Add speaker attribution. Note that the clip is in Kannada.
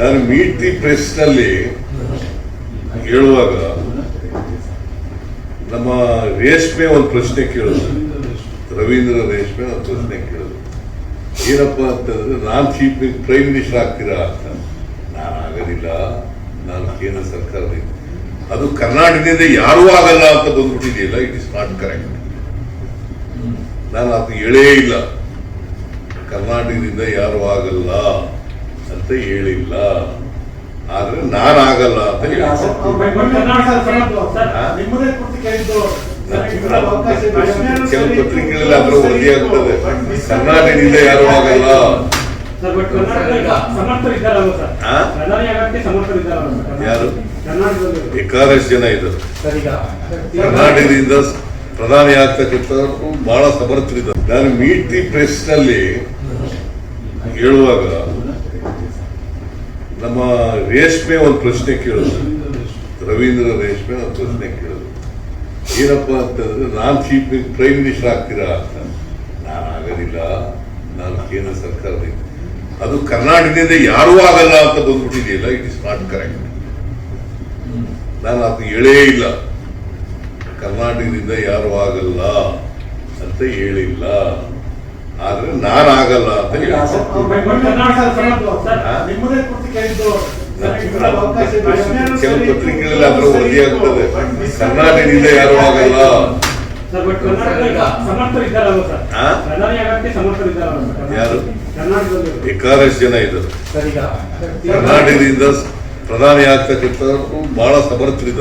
Speaker 1: ನಾನು ಮೀಟ್ ದಿ ಪ್ರೆಸ್ನಲ್ಲಿ ಹೇಳುವಾಗ ನಮ್ಮ ರೇಷ್ಮೆ ಒಂದು ಪ್ರಶ್ನೆ ಕೇಳಿದ್ರು ರವೀಂದ್ರ ರೇಷ್ಮೆ ಒಂದು ಪ್ರಶ್ನೆ ಕೇಳಿದ್ರು ಏನಪ್ಪಾ ಅಂತಂದ್ರೆ, ನಾನ್ ಚೀಫ್ ಪ್ರೈಮ್ ಮಿನಿಸ್ಟರ್ ಆಗ್ತೀರಾ ಅಂತ. ನಾನು ಆಗೋದಿಲ್ಲ ನಾನು ಕೇಂದ್ರ ಸರ್ಕಾರದಿಂದ ಅದು ಕರ್ನಾಟಕದಿಂದ ಯಾರೂ ಆಗಲ್ಲ ಅಂತ ಬಂದ್ಬಿಟ್ಟಿದೆಯಲ್ಲ ಇಟ್ ಇಸ್ ನಾಟ್ ಕರೆಕ್ಟ್ ನಾನು ಅದು ಹೇಳೇ ಇಲ್ಲ. ಕರ್ನಾಟಕದಿಂದ ಯಾರು ಆಗಲ್ಲ. ಅಂತ ಹೇಳಿಲ್ಲ. ಆದ್ರೆ ನಾನು ಆಗಲ್ಲ ಅಂತ. ಕೆಲವು ಪತ್ರಿಕೆಗಳಲ್ಲಿ ಅದರ ವರದಿಯಾಗ್ತದೆ ಕರ್ನಾಟಕದಿಂದ ಯಾರು ಆಗಲ್ಲ. ಯಾರು?
Speaker 2: ಕರ್ನಾಟಕದಲ್ಲಿ
Speaker 1: ಬೇಕಾದಷ್ಟು ಜನ ಇದ್ದಾರೆ.
Speaker 2: ಸರ್ ಈಗ
Speaker 1: ಕರ್ನಾಟಕದಿಂದ ಪ್ರಧಾನಿ ಆಗ್ತಕ್ಕಂಥವ್ರು ಬಹಳ ಸಮರ್ಥರಿದ್ದಾರೆ. ನಾನು ಮೀಟ್ ದಿ ಪ್ರೆಸ್ನಲ್ಲಿ ಹೇಳುವಾಗ ನಮ್ಮ ರೇಷ್ಮೆ ಒಂದು ಪ್ರಶ್ನೆ ಕೇಳಿದ್ರು ರವೀಂದ್ರ ರೇಷ್ಮೆ ಒಂದು ಪ್ರಶ್ನೆ ಕೇಳಿದ್ರು ಏನಪ್ಪ ಅಂತಂದ್ರೆ, ನಾನ್ ಚೀಫ್ ಪ್ರೈಮ್ ಮಿನಿಸ್ಟರ್ ಆಗ್ತೀರಾ ಅಂತ. ನಾನು ಆಗೋದಿಲ್ಲ. ನಾನು ಕೇಂದ್ರ ಸರ್ಕಾರದಿಂದ ಅದು ಕರ್ನಾಟಕದಿಂದ ಯಾರೂ ಆಗಲ್ಲ ಅಂತ ಬಂದ್ಬಿಟ್ಟಿದೆಯಲ್ಲ ಇಟ್ ಇಸ್ ನಾಟ್ ಕರೆಕ್ಟ್ ನಾನು ಅದು ಹೇಳೇ ಇಲ್ಲ. ಕರ್ನಾಟಕದಿಂದ ಯಾರು ಆಗಲ್ಲ ಅಂತ ಹೇಳಿಲ್ಲ. ಆದ್ರೆ ನಾನು ಆಗಲ್ಲ ಅಂತ ಹೇಳಿ. ಕೆಲವು ಪತ್ರಿಕೆಗಳಲ್ಲಿ ಅದರ ವರದಿಯಾಗ್ತದೆ ಕರ್ನಾಟಕದಿಂದ ಯಾರು ಆಗಲ್ಲ. ಯಾರು? ಬೇಕಾದಷ್ಟು ಜನ ಇದ್ದಾರೆ. ಕರ್ನಾಟಕದಿಂದ ಪ್ರಧಾನಿ ಆಗ್ತಕ್ಕಂಥವ್ರು ಬಹಳ ಸಮರ್ಥರಿದ್ದಾರೆ.